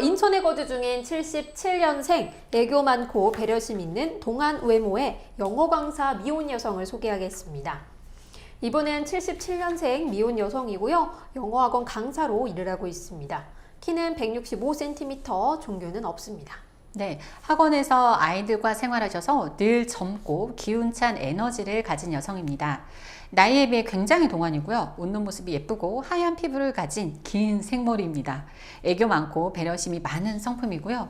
인천에 거주 중인 77년생 애교 많고 배려심 있는 동안 외모의 영어 강사 미혼 여성을 소개하겠습니다. 이분은 77년생 미혼 여성이고요. 영어학원 강사로 일을 하고 있습니다. 키는 165cm, 종교는 없습니다. 네, 학원에서 아이들과 생활하셔서 늘 젊고 기운찬 에너지를 가진 여성입니다. 나이에 비해 굉장히 동안이고요. 웃는 모습이 예쁘고 하얀 피부를 가진 긴 생머리입니다. 애교 많고 배려심이 많은 성품이고요.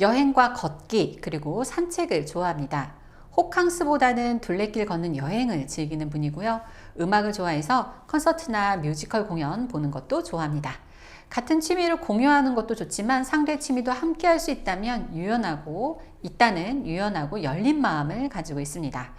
여행과 걷기 그리고 산책을 좋아합니다. 호캉스보다는 둘레길 걷는 여행을 즐기는 분이고요. 음악을 좋아해서 콘서트나 뮤지컬 공연 보는 것도 좋아합니다. 같은 취미를 공유하는 것도 좋지만 상대 취미도 함께 할 수 있다면 유연하고 있다는 유연하고 열린 마음을 가지고 있습니다.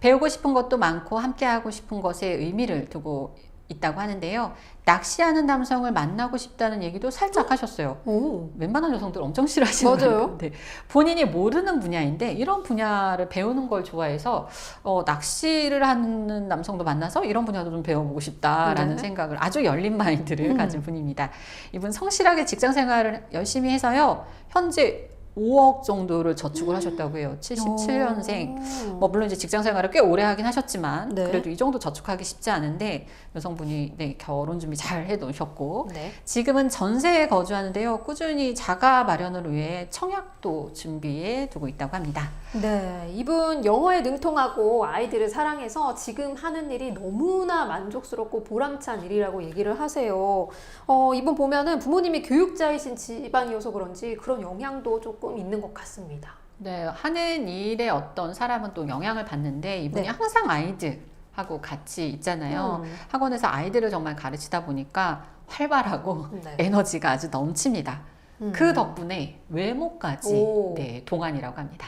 배우고 싶은 것도 많고 함께 하고 싶은 것에 의미를 두고 있다고 하는데요. 낚시하는 남성을 만나고 싶다는 얘기도 살짝 하셨어요. 오, 웬만한 여성들 엄청 싫어하시는 맞아요. 말인데 본인이 모르는 분야인데 이런 분야를 배우는 걸 좋아해서 어, 낚시를 하는 남성도 만나서 이런 분야도 좀 배워보고 싶다라는 네. 생각을 아주 열린 마인드를 음. 가진 분입니다. 이분 성실하게 직장 생활을 열심히 해서요 현재 5억 정도를 저축을 하셨다고 해요. 77년생. 뭐 물론 이제 직장 생활을 꽤 오래 하긴 하셨지만 네. 그래도 이 정도 저축하기 쉽지 않은데 여성분이 네, 결혼 준비 잘 해 놓으셨고 네. 지금은 전세에 거주하는데요. 꾸준히 자가 마련을 위해 청약도 준비해 두고 있다고 합니다. 네, 이분 영어에 능통하고 아이들을 사랑해서 지금 하는 일이 너무나 만족스럽고 보람찬 일이라고 얘기를 하세요. 어, 이분 보면은 부모님이 교육자이신 집안이어서 그런지 그런 영향도 조금 있는 것 같습니다. 네, 하는 일에 어떤 사람은 또 영향을 받는데 이분이 네. 항상 아이들 하고 같이 있잖아요. 음. 학원에서 아이들을 정말 가르치다 보니까 활발하고 네. 에너지가 아주 넘칩니다. 음. 그 덕분에 외모까지 오. 네, 동안이라고 합니다.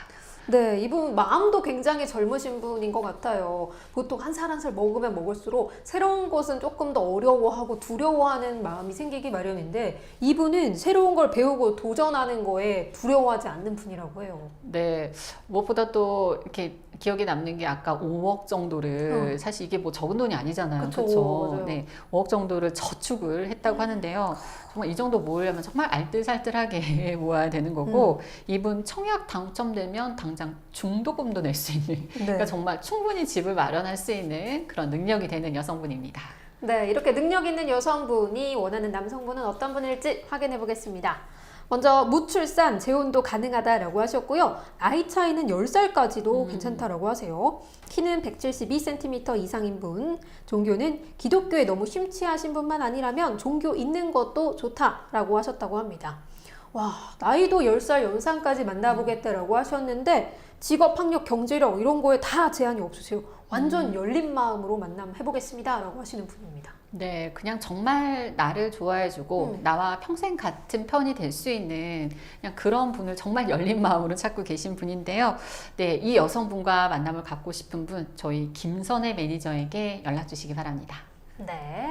네, 이분 마음도 굉장히 젊으신 분인 것 같아요. 보통 한 살 한 살 먹으면 먹을수록 새로운 것은 조금 더 어려워하고 두려워하는 마음이 생기기 마련인데 이분은 새로운 걸 배우고 도전하는 거에 두려워하지 않는 분이라고 해요. 네, 무엇보다 또 이렇게 기억에 남는 게 아까 5억 정도를 사실 이게 뭐 적은 돈이 아니잖아요. 어. 그렇죠? 네, 5억 정도를 저축을 했다고 하는데요. 정말 이 정도 모으려면 정말 알뜰살뜰하게 모아야 되는 거고 음. 이분 청약 당첨되면 당장 중도금도 낼 수 있는 네. 그러니까 정말 충분히 집을 마련할 수 있는 그런 능력이 되는 여성분입니다. 네, 이렇게 능력 있는 여성분이 원하는 남성분은 어떤 분일지 확인해 보겠습니다. 먼저 무출산, 재혼도 가능하다라고 하셨고요. 나이 차이는 10살까지도 음. 괜찮다라고 하세요. 키는 172cm 이상인 분, 종교는 기독교에 너무 심취하신 분만 아니라면 종교 있는 것도 좋다라고 하셨다고 합니다. 와, 나이도 10살 연상까지 만나보겠다라고 하셨는데 직업, 학력, 경제력 이런 거에 다 제한이 없으세요. 완전 열린 마음으로 만남 해보겠습니다 라고 하시는 분입니다. 네, 그냥 정말 나를 좋아해주고 음. 나와 평생 같은 편이 될 수 있는 그냥 그런 분을 정말 열린 마음으로 찾고 계신 분인데요. 네, 이 여성분과 만남을 갖고 싶은 분, 저희 김선혜 매니저에게 연락 주시기 바랍니다. 네.